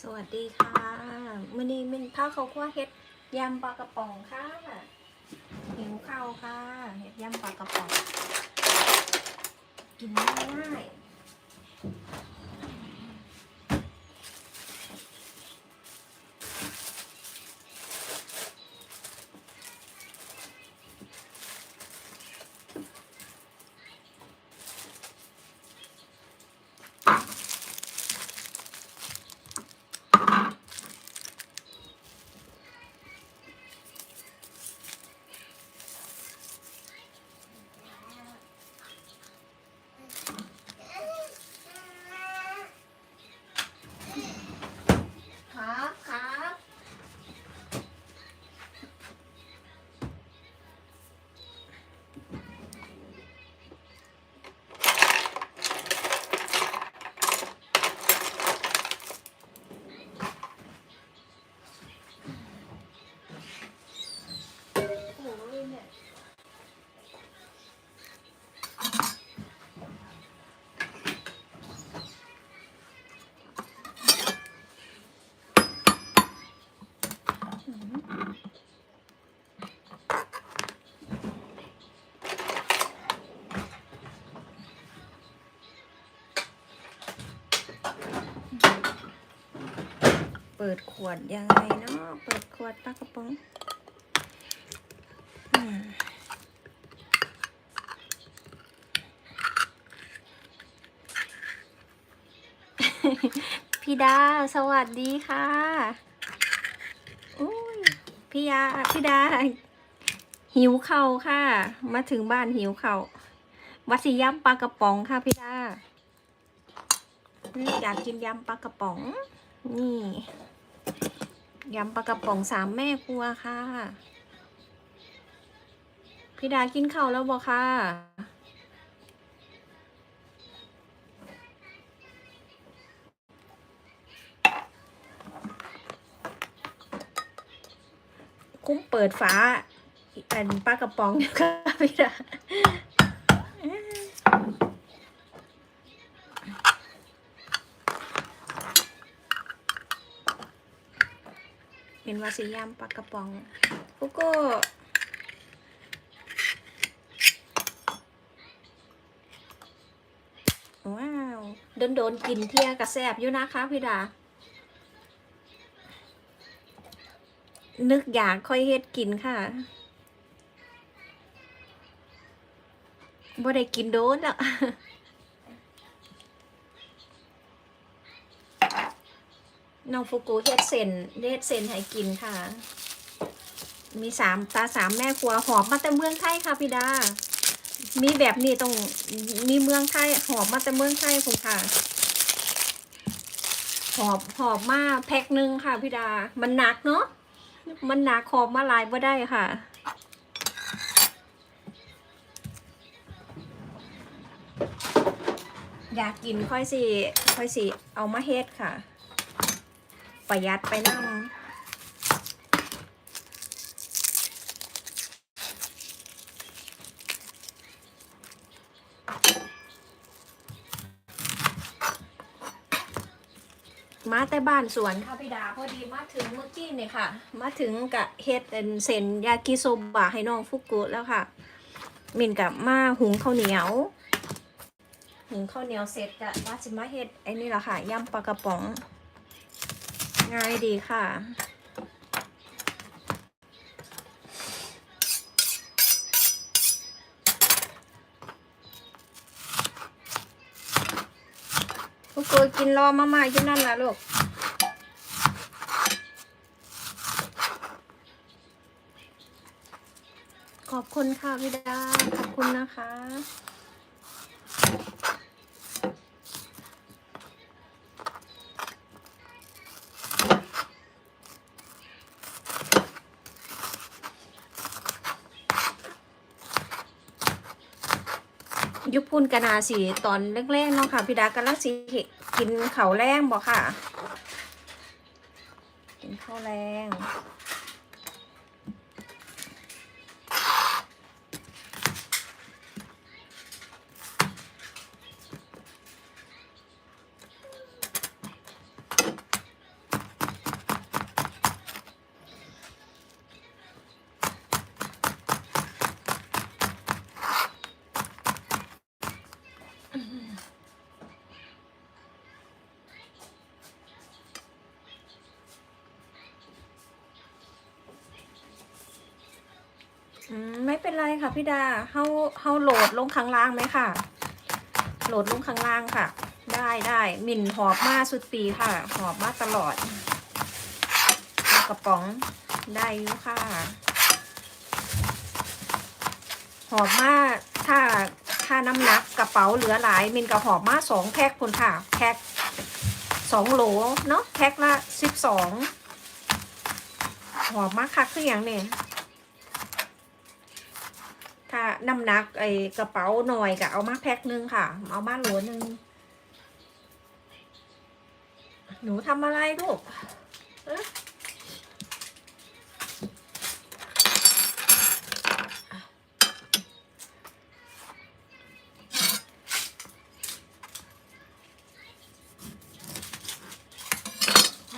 สวัสดีค่ะมื่อนี้มินข้าวเขาวคั่วเฮ็ดยำปลากระป๋องค่ะหิวข้าวค่ะเฮ็ดยำปลากระป๋อง กินง่ายครับครับโอ้ยเนี่ย เปิดขวดยังไงเนาะ เปิดขวดปลากระป๋องพี่ดา สวัสดีค่ะอุ้ยพี่ยาพี่ดา หิวเข่าค่ะ มาถึงบ้านหิวเข่าวัดสิยำปลากระป๋องค่ะพี่ดาอยากกินยำปลากระป๋อง นี่ ยำปลากระป๋องสามแม่ครัวค่ะ พี่ดากินข้าวแล้วบอค่ะ คุ้มเปิดฝาอันปลากระป๋องค่ะพี่ดา เป็นวาซิยามปลากระป๋องกุโก้ว้าวโดนโดนๆกินเที่ยกระแซบอยู่นะคะพี่ดา นึกอยากค่อยเฮ็ดกินค่ะบ่ได้กินโดนแล้ว น้องฟุกุเฮ็ดเซนเฮ็ดเซนให้กินค่ะ มีสามตาสามแม่ครัวหอบมาแต่เมืองไทยค่ะพี่ดา มีแบบนี้ต้องมีเมืองไทยหอบมาแต่เมืองไทยผมค่ะ หอบหอบมาแพ็คหนึ่งค่ะพี่ดา มันหนักเนาะ มันหนักหอบมาหลายบ่ได้ค่ะอยากกินค่อยสิค่อยสิเอามาเฮ็ดค่ะ ประหยัดไปนั่งมาแต่บ้านสวนค่ะพี่ดาพอดีมาถึงเมื่อกี้เนี่ยค่ะ มาถึงกับเฮ็ดเป็นเซนยากิโซบะให้น้องฟุกุแล้วค่ะ มินกับมาหุงข้าวเหนียว หุงข้าวเหนียวเสร็จกะว่าสิมาเฮ็ดไอ้นี่แหละค่ะยำปลากระป๋อง ง่ายดีค่ะลูกโกยกินรอมามาอยู่นั่นละลูกขอบคุณค่ะพี่ดา ขอบคุณนะคะ ยุพุนกนาสีตอนแรกๆเนาะค่ะพี่ดากำลังสีกินข้าวแรงบอกค่ะ กินข้าวแรง เป็นไรค่ะพี่ดาเฮาเฮาโหลดลงข้างล่างไหมค่ะ โหลดลงข้างล่างค่ะ ได้ได้หมิ่นหอบมาสุดปีค่ะ หอบมาตลอดกระป๋องได้อยู่ค่ะ หอบมาถ้าถ้าน้ำหนักกระเป๋าเหลือหลายมินกับหอบมาสองแพ็คคุณค่ะแพ็คสองโหลเนาะแพ็คละสิบสองหอบมาคักคืออย่างเนี่ย ถ้าน้ำหนักไอกระเป๋าหน่อยก็เอามาแพ็คหนึงค่ะ เอามาโหลหนึ่งหนูทำอะไรลูก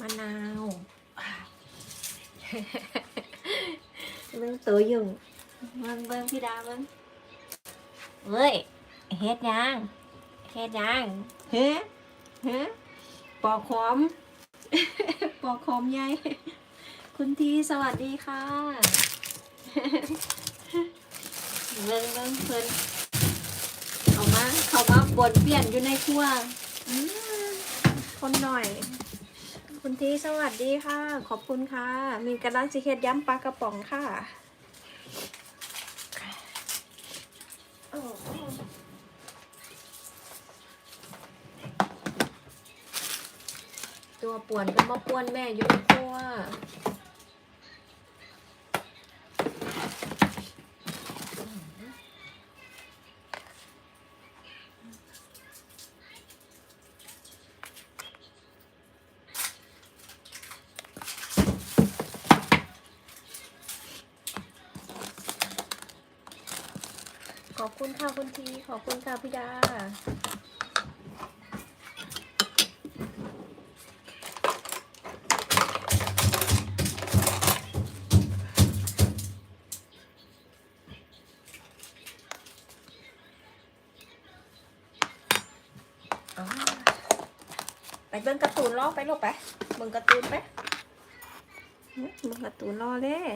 มะนาวเบิ่งตัวยู่ เบิ่งเบิ่งพี่ดาเบิ่งเว้ยเฮ็ดยังเฮ็ดยังเฮ้เฮ้ปอกหอมปอกหอมใหญ่คุณทีสวัสดีค่ะเบิ่งเบิ่งเพิ่นเขามาเขามาบนเปลี่ยนอยู่ในครัวคนหน่อย คุณทีสวัสดีค่ะ ขอบคุณค่ะ มีกระลังสิเฮ็ดย้ำปลากระป๋องค่ะโอ้โห ตัวป่วนก็มาป่วนแม่อยู่ในครัวขอบคุณค่ะคุณที ขอบคุณค่ะพี่ดา เบิ่งการ์ตูนรอไปลูกไปเบิ่งการ์ตูนไปหึเบิ่งการ์ตูนรอเลย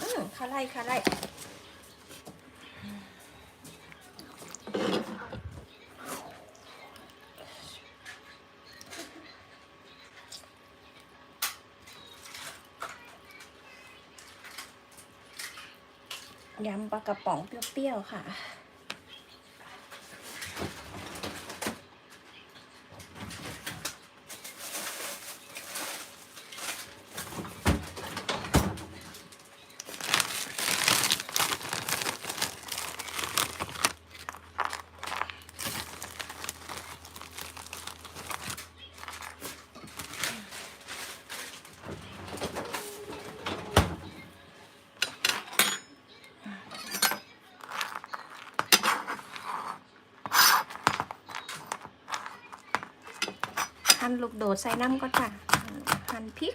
อืมคาไล่คาไล่ยำปลากระป๋องเปรี้ยวๆค่ะ ลูกโดดใส่น้ำก็จ้ะหั่นพริก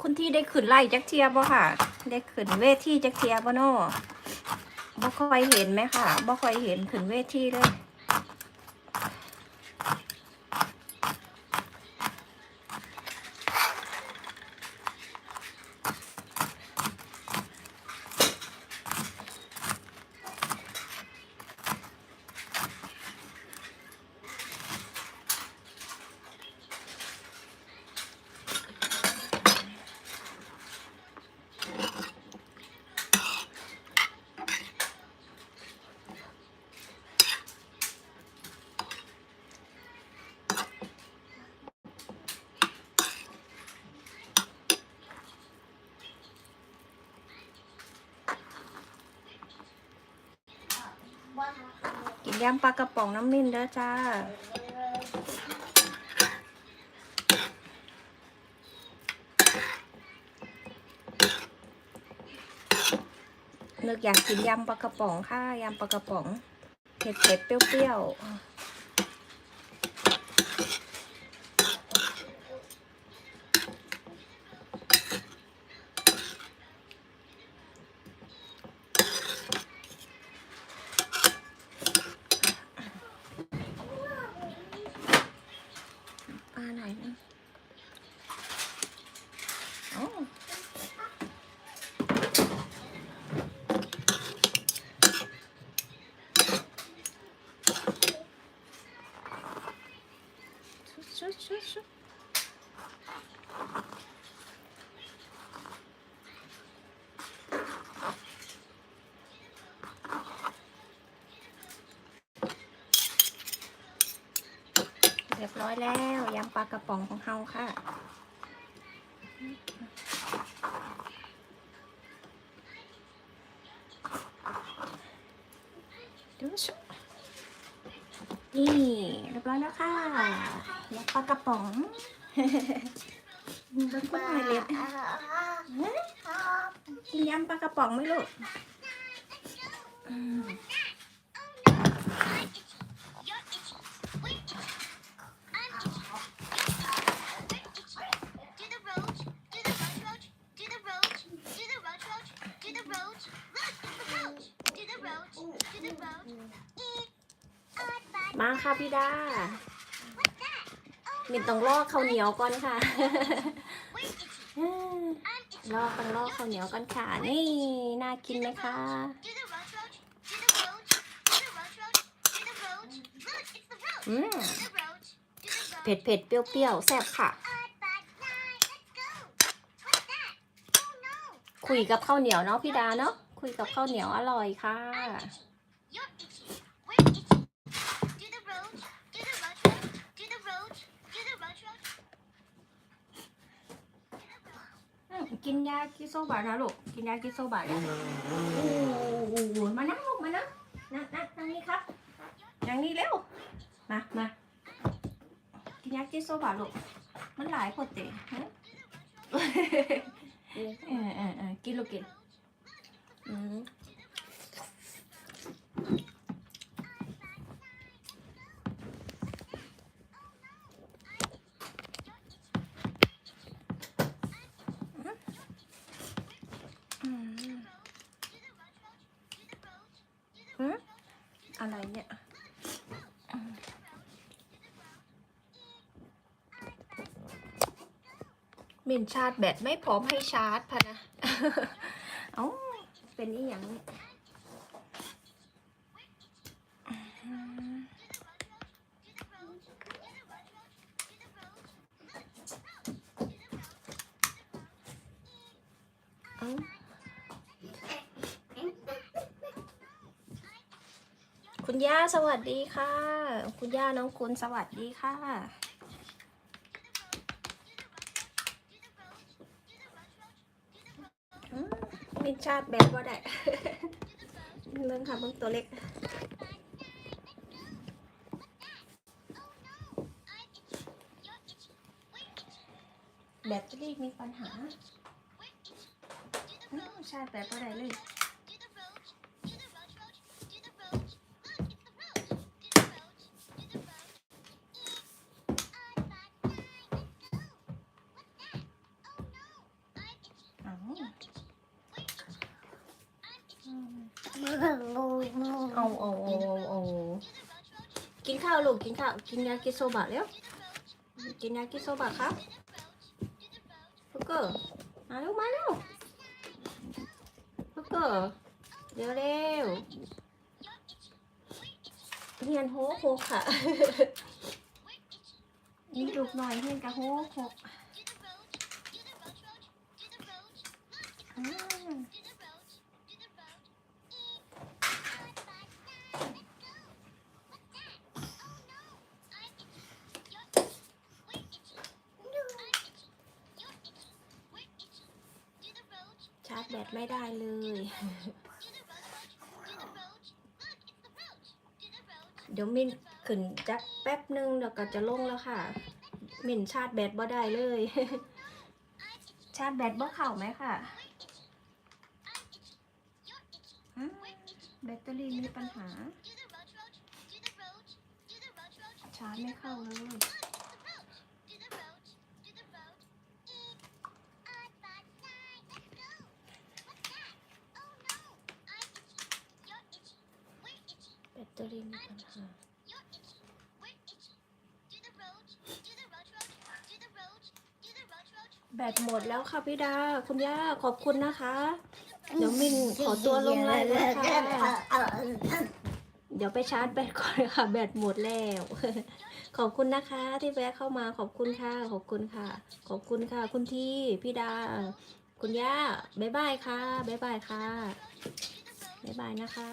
คุณที่ได้ขึ้นไล่จักเทียบ่ค่ะ ได้ขึ้นเวทีจักเทียบ่เนาะบ่ค่อยเห็นไหมค่ะบ่ค่อยเห็นขึ้นเวทีเลย ยำปลากระป๋องน้ำมินเด้อจ้านึกอยากกินยำปลากระป๋องค่ะยำปลากระป๋อง เผ็ดๆเปรี้ยว หน่อยนึง เรียบร้อยแล้วยำปลากระป๋องของเฮาค่ะ ดูชุนี่เรียบร้อยแล้วค่ะยำปลากระป๋องเบิ้งคนหน่อยเล็บกินยำปลากระป๋องไหมลูกอืม มา ค่ะพี่ดามินต้องลอกข้าวเหนียวก่อนค่ะลอกต้องลอกข้าวเหนียวก่อนค่ะ นี่น่ากินไหมคะอืมเผ็ดเผ็ดๆเปรี้ยวๆแซ่บค่ะ คุยกับข้าวเหนียวเนาะพี่ดาเนาะคุยกับข้าวเหนียวอร่อยค่ะ อืม กินยากิโซบะนะลูก กินยากิโซบะเลยโอ้โหมานั่งลูกมานั่งนั่งนั่งนั่งนี่ครับนั่งนี่เร็ว มามากินยากิโซบะลูก มันหลายคนเตะฮะเออเออเออกินลูกกิน อืมอืมอืมอะไรเนี่ย มินชาร์จแบตไม่พร้อมให้ชาร์จพะนะ เอ้า เป็นอีหยังคุณย่าสวัสดีค่ะ คุณย่าน้องคุณสวัสดีค่ะ มินชาติแบบว่าได้เบิ่งค่ะเบิ่งตัวเล็กแบตเตอรี่มีปัญหาอ้าวชาติแบบว่าได้เลย เอาเอาเอกินข้าวลูกกินข้าวกินยากิโซบะแล้วกินยากิโซบะครับฟุกเกอร์มาเร็วมาเร็วฟุกเกอร์เร็วเร็วเรียนโฮโฮค่ะนี่ลูกหน่อยเพื่อนกับโฮโฮ ไม่ได้เลย เดี๋ยวมินขึ้นจักแป๊บนึงเดี๋ยวก็จะลงแล้วค่ะ มินชาร์จแบตบ่ได้เลย ชาร์จแบตบ่เข้าไหมค่ะอืมแบตเตอรี่มีปัญหา ชาร์จไม่เข้าเลย ตเตอรี่มีปัญหา แบตหมดแล้วค่ะพี่ดา คุณย่าขอบคุณนะคะ เดี๋ยวมินขอตัวลงไลน์แล้วค่ะ เดี๋ยวไปชาร์จแบตก่อนค่ะ แบตหมดแล้ว ขอบคุณนะคะที่แวะเข้ามาขอบคุณค่ะ ขอบคุณค่ะ ขอบคุณค่ะ คุณที่พี่ดา คุณย่าบ๊ายบายค่ะบ๊ายบายค่ะบ๊ายบายนะคะ